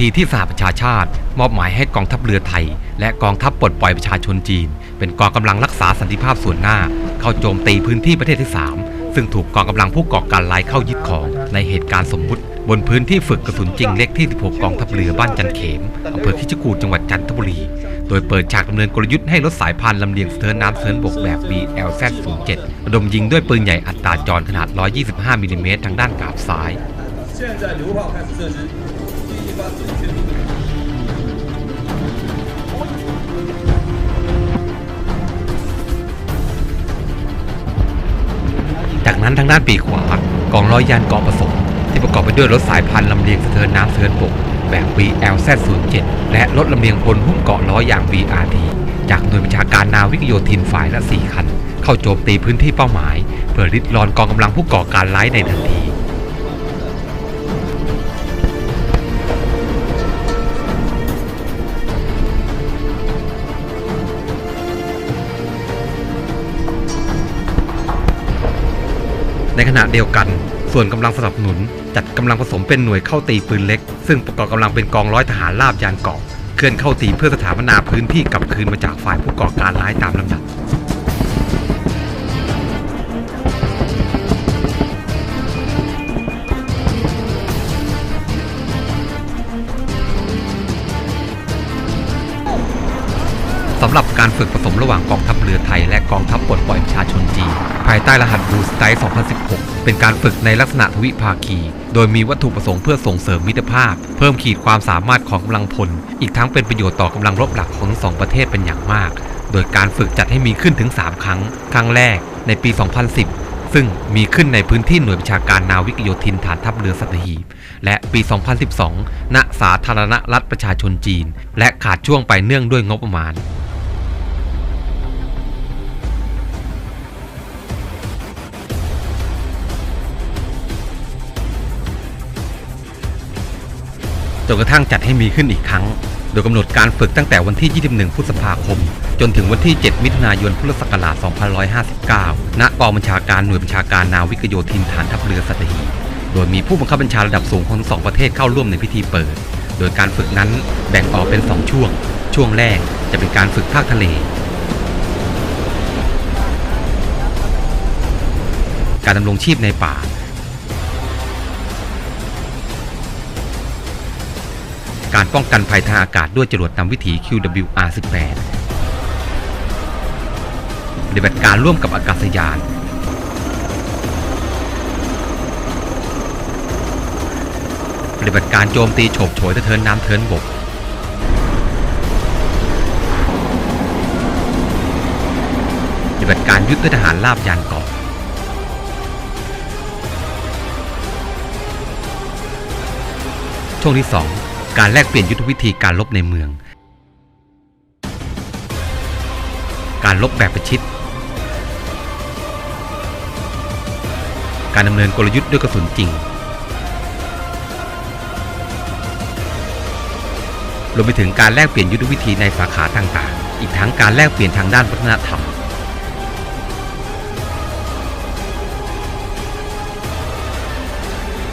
ทีที่สหประชาชาติ มอบหมายให้กองทัพเรือไทย และกองทัพปลดปล่อยประชาชนจีน เป็นกองกำลังรักษาสันติภาพส่วนหน้า เข้าโจมตีพื้นที่ประเทศที่ 3 ซึ่งถูกกองกำลังผู้ก่อการร้ายเข้ายึดของในเหตุการณ์สมมุติ บนพื้นที่ฝึกกระสุนจริงเล็กที่ 16 กองทัพเรือบ้านจันเขมอำเภอคิชกูฏจังหวัดจันทบุรี โดยเปิดฉากดำเนินกลยุทธ์ให้รถสายพานลำเลียงสเทินน้ำสเทินบกแบบ BLZ-07 ระดมยิงด้วยปืนใหญ่อัตราจรขนาด 125มิลลิเมตรทางด้านกาบซ้าย จากนั้นทางด้านปีกขวากองร้อยยานกองผสมที่ประกอบไปด้วยรถสายพันธ์ลำเลียงสะเทินน้ำสะเทินบกแบบ VLZ-07 และรถลำเลียงพลหุ้มเกาะล้อย่าง VRD จากหน่วยบัญชาการนาวิกโยธินฝ่ายละ 4 คัน เข้าโจมตีพื้นที่เป้าหมาย เพื่อริดรอนกองกำลังผู้ก่อการร้ายในทันที ในขณะเดียวกัน ส่วนกำลังสนับสนุน จัดกำลังผสมเป็นหน่วยเข้าตีปืนเล็ก ซึ่งประกอบกำลังเป็นกองร้อยทหารราบยานเกาะเคลื่อนเข้าตีเพื่อสถาปนาพื้นที่กลับคืนมาจากฝ่ายผู้ก่อการร้ายตามลำดับ การฝึกผสมระหว่างกองทัพเรือไทย และกองทัพปลดปล่อยประชาชนจีน ภายใต้รหัสบูสไตล์2016 เป็นการฝึกในลักษณะทวิภาคี โดยมีวัตถุประสงค์เพื่อส่งเสริมมิตรภาพ เพิ่มขีดความสามารถของกำลังพล อีกทั้งเป็นประโยชน์ต่อกำลังรบหลักของสองประเทศเป็นอย่างมาก โดยการฝึกจัดให้มีขึ้นถึง 3 ครั้ง ครั้งแรกในปี 2010ซึ่งมีขึ้นในพื้นที่หน่วยบัญชาการนาวิกโยธินฐานทัพเรือสัตหีบ และปี 2012 ณ สาธารณรัฐประชาชนจีน และขาดช่วงไปเนื่องด้วยงบประมาณ จนกระทั่งจัดให้มีขึ้นอีกครั้ง โดยกำหนดการฝึกตั้งแต่วันที่ 21 พฤษภาคม จนถึงวันที่ 7 มิถุนายน พุทธศักราช 2559 ณ กองบัญชาการหน่วยบัญชาการนาวิกโยธินฐานทัพเรือสัตหีบ โดยมีผู้บังคับบัญชาระดับสูงของทั้งสองประเทศเข้าร่วมในพิธีเปิด โดยการฝึกนั้นแบ่งออกเป็น 2 ช่วง ช่วงแรกจะเป็นการฝึกภาคทะเล การดำรงชีพในป่า การป้องกันภัยทางอากาศด้วยจรวดนำวิถี QWR-18 ปฏิบัติการร่วมกับอากาศยาน ปฏิบัติการโจมตีโฉบโฉวยสะเทินน้ำเทินบกปฏิบัติการยุทธทหารลาบยานเกาะช่วงที่ 2 การแลกเปลี่ยนยุทธวิธีการลบในเมือง การลบแบบประชิด การดำเนินกลยุทธ์ด้วยกระสุนจริง รวมไปถึงการแลกเปลี่ยนยุทธวิธีในสาขาต่างๆ อีกทั้งการแลกเปลี่ยนทางด้านวัฒนธรรม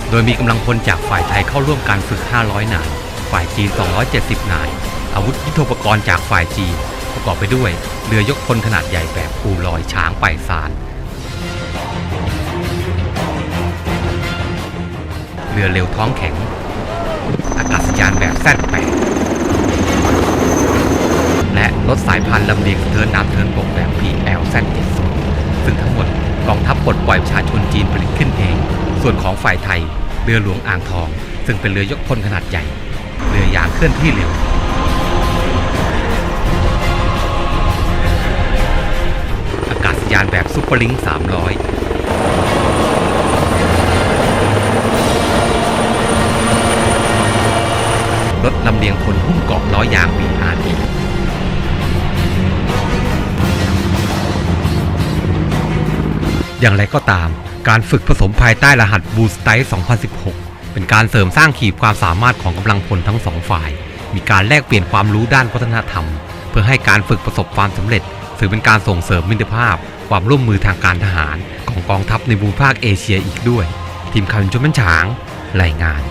โดยมีกำลังพลจากฝ่ายไทยเข้าร่วมการฝึก 500 นาย ฝ่ายจีน 270 นาย อาวุธยุทโธปกรณ์จากฝ่ายจีน ประกอบไปด้วย เรือยกพลขนาดใหญ่แบบปูลอยช้างไปซานเรือเร็วท้องแข็ง อากาศยานแบบแซดแปดและรถสายพานลำเลียงเทินน้ำเทินบกแบบ PL แซดซึ่งทั้งหมดกองทัพปลดปล่อยประชาชนจีนผลิตขึ้นเอง ส่วนของฝ่ายไทย เรือหลวงอ่างทอง ซึ่งเป็นเรือยกพลขนาดใหญ่ เรือยางเคลื่อนที่เร็ว อากาศยานแบบซุปเปอร์ลิงก์300รถลำเลียงพลหุ้มเกาะล้อยาง BRT อย่างไรก็ตาม การฝึกผสมภายใต้รหัสบูสไตล์2016 เป็นการเสริมสร้างขีดความสามารถของกำลังพลทั้งสองฝ่าย มีการแลกเปลี่ยนความรู้ด้านวัฒนธรรม เพื่อให้การฝึกประสบความสำเร็จถือเป็นการส่งเสริมมิตรภาพ ความร่วมมือทางการทหาร ของกองทัพในภูมิภาคเอเชียอีกด้วย ทีมข่าวชุมันฉางรายงาน